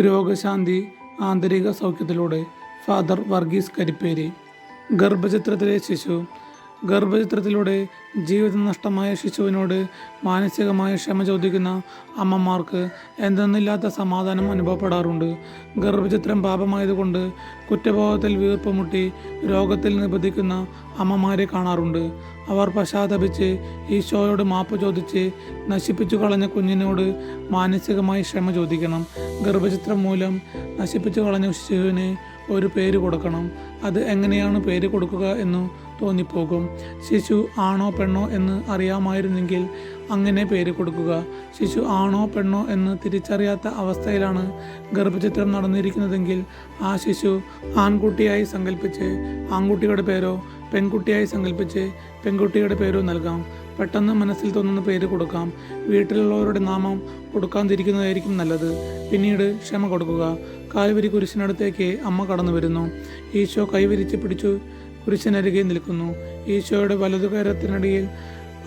രോഗശാന്തി ആന്തരിക സൗഖ്യത്തിലൂടെ ഫാദർ വർഗീസ് കരിപ്പേരി ഗർഭചിത്രത്തിലെ ശിശു ഗർഭചിത്രത്തിലൂടെ ജീവിതം നഷ്ടമായ ശിശുവിനോട് മാനസികമായ ക്ഷമ ചോദിക്കുന്ന അമ്മമാർക്ക് എന്തെന്നില്ലാത്ത സമാധാനം അനുഭവപ്പെടാറുണ്ട്. ഗർഭചിത്രം പാപമായതുകൊണ്ട് കുറ്റബോധത്തിൽ വീർപ്പുമുട്ടി രോഗത്തിൽ നിബന്ധിക്കുന്ന അമ്മമാരെ കാണാറുണ്ട്. അവർ പശ്ചാത്തപിച്ച് ഈശോയോട് മാപ്പ് ചോദിച്ച് നശിപ്പിച്ചു കളഞ്ഞ കുഞ്ഞിനോട് മാനസികമായി ക്ഷമ ചോദിക്കണം. ഗർഭചിത്രം മൂലം നശിപ്പിച്ചു കളഞ്ഞ ശിശുവിന് ഒരു പേര് കൊടുക്കണം. അത് എങ്ങനെയാണ് പേര് കൊടുക്കുക എന്ന് തോന്നിപ്പോകും. ശിശു ആണോ പെണ്ണോ എന്ന് അറിയാമായിരുന്നെങ്കിൽ അങ്ങനെ പേര് കൊടുക്കുക. ശിശു ആണോ പെണ്ണോ എന്ന് തിരിച്ചറിയാത്ത അവസ്ഥയിലാണ് ഗർഭചിത്രം നടന്നിരിക്കുന്നതെങ്കിൽ ആ ശിശു ആൺകുട്ടിയായി സങ്കല്പിച്ച് ആൺകുട്ടിയുടെ പേരോ പെൺകുട്ടിയായി സങ്കല്പിച്ച് പെൺകുട്ടിയുടെ പേരോ നൽകാം. പെട്ടെന്ന് മനസ്സിൽ തോന്നുന്ന പേര് കൊടുക്കാം. വീട്ടിലുള്ളവരുടെ നാമം കൊടുക്കാതിരിക്കുന്നതായിരിക്കും നല്ലത്. പിന്നീട് ക്ഷമ കൊടുക്കുക. കാൽവരി കുരിശിനടുത്തേക്ക് അമ്മ കടന്നു വരുന്നു. ഈശോ കൈവിരിച്ച് പിടിച്ചു കുരിശിനരികെ നിൽക്കുന്നു. ഈശോയുടെ വലതുകരത്തിനടിയിൽ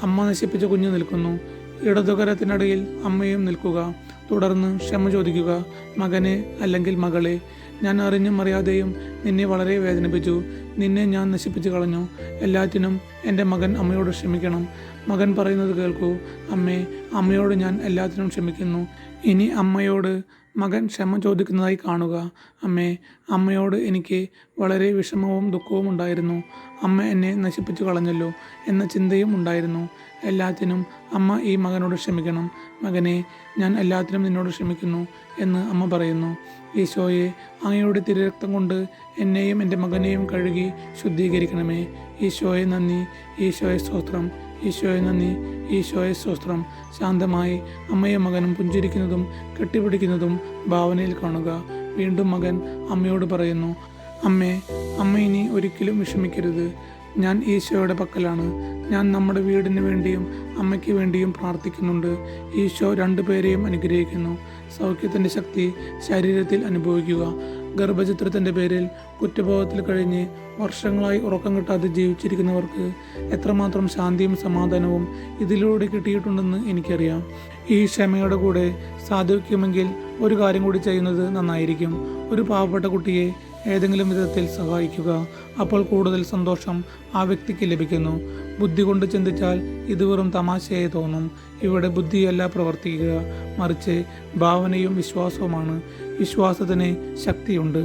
അമ്മ നശിപ്പിച്ച കുഞ്ഞു നിൽക്കുന്നു. ഇടതുകരത്തിനടിയിൽ അമ്മയും നിൽക്കുക. തുടർന്ന് ക്ഷമ ചോദിക്കുക മകനെ അല്ലെങ്കിൽ മകളെ ഞാൻ അറിഞ്ഞും അറിയാതെയും നിന്നെ വളരെ വേദനിപ്പിച്ചു. നിന്നെ ഞാൻ നശിപ്പിച്ചു കളഞ്ഞു. എല്ലാറ്റിനും എന്റെ മകൻ അമ്മയോട് ക്ഷമിക്കണം. മകൻ പറയുന്നത് കേൾക്കൂ അമ്മേ അമ്മയോട് ഞാൻ എല്ലാത്തിനും ക്ഷമിക്കുന്നു. ഇനി അമ്മയോട് മകൻ ക്ഷമ ചോദിക്കുന്നതായി കാണുക. അമ്മേ അമ്മയോട് എനിക്ക് വളരെ വിഷമവും ദുഃഖവും ഉണ്ടായിരുന്നു. അമ്മ എന്നെ നശിപ്പിച്ചു കളഞ്ഞല്ലോ എന്ന ചിന്തയും ഉണ്ടായിരുന്നു. എല്ലാത്തിനും അമ്മ ഈ മകനോട് ക്ഷമിക്കണം. മകനെ ഞാൻ എല്ലാത്തിനും നിന്നോട് ക്ഷമിക്കുന്നു എന്ന് അമ്മ പറയുന്നു. ഈശോയെ അങ്ങയുടെ തിരരക്തം കൊണ്ട് എന്നെയും എന്റെ മകനെയും കഴുകി ശുദ്ധീകരിക്കണമേ. ഈശോയെ നന്ദി. ഈശോയെ സ്തോത്രം. ഈശോയെ നന്ദി. ഈശോയെ സ്വസ്ത്രം ശാന്തമായി അമ്മയും മകനും പുഞ്ചിരിക്കുന്നതും കെട്ടിപ്പിടിക്കുന്നതും ഭാവനയിൽ കാണുക. വീണ്ടും മകൻ അമ്മയോട് പറയുന്നു അമ്മേ അമ്മ ഇനി ഒരിക്കലും വിഷമിക്കരുത്. ഞാൻ ഈശോയുടെ പക്കലാണ്. ഞാൻ നമ്മുടെ വീടിന് വേണ്ടിയും അമ്മയ്ക്ക് വേണ്ടിയും പ്രാർത്ഥിക്കുന്നുണ്ട്. ഈശോ രണ്ടുപേരെയും അനുഗ്രഹിക്കുന്നു. സൗഖ്യത്തിന്റെ ശക്തി ശരീരത്തിൽ അനുഭവിക്കുക. ഗർഭചിത്രത്തിന്റെ പേരിൽ കുറ്റബോധത്തിൽ കഴിഞ്ഞ് വർഷങ്ങളായി ഉറക്കം കിട്ടാതെ ജീവിച്ചിരിക്കുന്നവർക്ക് എത്രമാത്രം ശാന്തിയും സമാധാനവും ഇതിലൂടെ കിട്ടിയിട്ടുണ്ടെന്ന് എനിക്കറിയാം. ഈ ക്ഷമയുടെ കൂടെ സാധിക്കുമെങ്കിൽ ഒരു കാര്യം കൂടി ചെയ്യുന്നത് നന്നായിരിക്കും. ഒരു പാവപ്പെട്ട കുട്ടിയെ ഏതെങ്കിലും വിധത്തിൽ സഹായിക്കുക. അപ്പോൾ കൂടുതൽ സന്തോഷം ആ വ്യക്തിക്ക് ലഭിക്കുന്നു. ബുദ്ധി കൊണ്ട് ചിന്തിച്ചാൽ ഇത് വെറും തമാശയായി തോന്നും. ഇവിടെ ബുദ്ധിയല്ല പ്രവർത്തിക്കുക. മറിച്ച് ഭാവനയും വിശ്വാസവുമാണ്. വിശ്വാസത്തിന് ശക്തിയുണ്ട്.